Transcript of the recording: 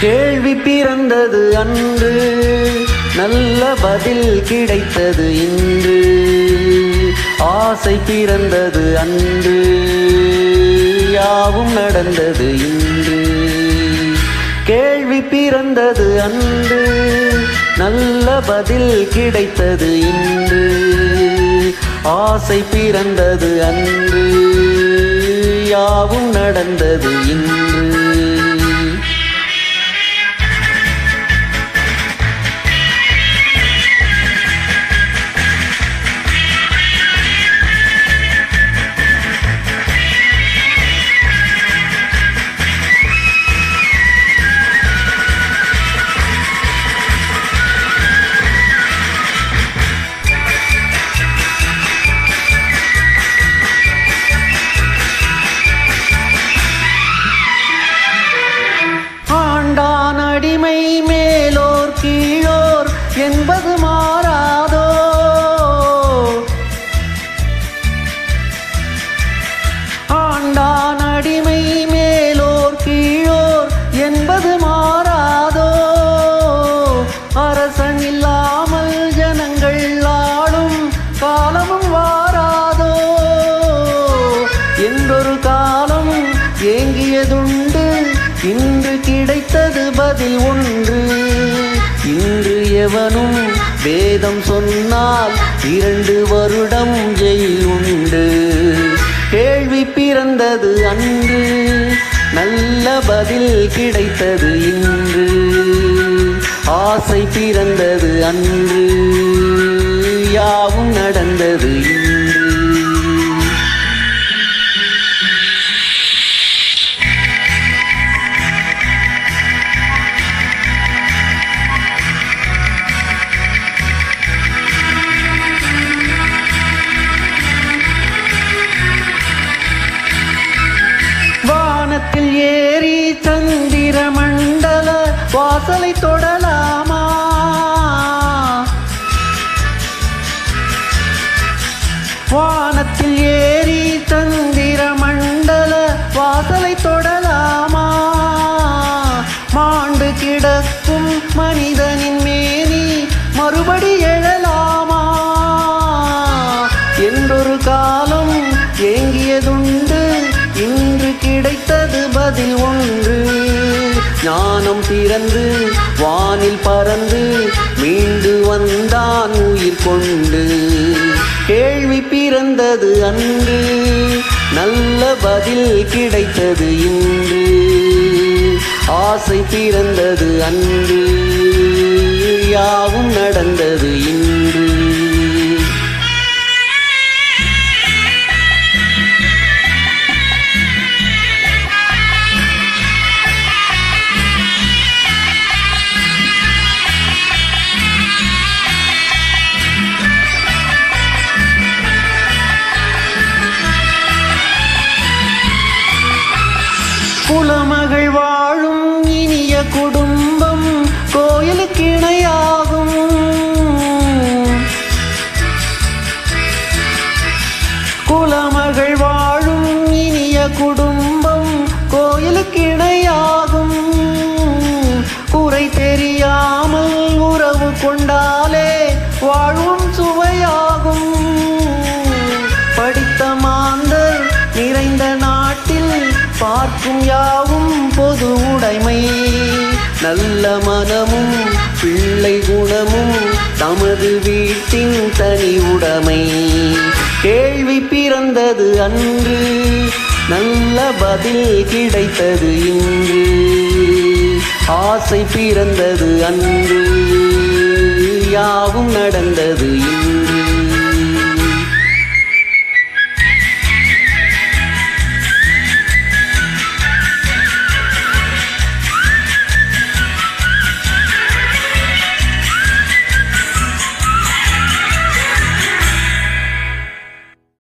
கேள்வி பிறந்தது அன்று நல்ல பதில் கிடைத்தது இன்று. ஆசை பிறந்தது அன்று யாவும் நடந்தது இன்று. கேள்வி பிறந்தது அன்று நல்ல பதில் கிடைத்தது இன்று. ஆசை பிறந்தது அன்று யாவும் நடந்தது இன்று. மேலோர் கீழோர் என்பது கிடைத்தது ஒன்று. இன்று எவனும் வேதம் சொன்னால் இரண்டு வருடம் ஜெயில் உண்டு கேள்வி பிறந்தது அன்று நல்ல பதில் கிடைத்தது இன்று. ஆசை பிறந்தது அன்று யாவும் நடந்தது இன்று வானத்தில் ஏறி தந்திர மண்டல வாசலை தொடலாமா? மாண்டு கிடக்கும் மனிதனின் மேனி மறுபடி எழலாமா? என்றொரு காலம் ஏங்கியதுண்டு இன்று கிடைத்தது பதில் ஒன்று. ஞானம் பிறந்து வானில் பறந்து மீண்டு வந்தான் உயிர் கொண்டு. பிறந்தது அன்று நல்ல பதில் கிடைத்தது இன்று. ஆசை பிறந்தது அன்று யாவும் நடந்தது இன்று. குலமகள் வாழும் இனிய குடும்பம் கோயிலுக்கு இணையாகும். குறை தெரியாமல் உறவு கொண்டாலே வாழும் சுவையாகும். படித்த மாந்தர் நிறைந்த நாட்டில் பார்க்கும் யாவும் பொது உடைமை. நல்ல மனமும் பிள்ளை குணமும் தமது வீட்டின் தனி உடைமை. கேள்வி பிறந்தது அன்று நல்ல பதில் கிடைத்தது இன்று. ஆசை பிறந்தது அன்று யாவும் நடந்தது இன்று.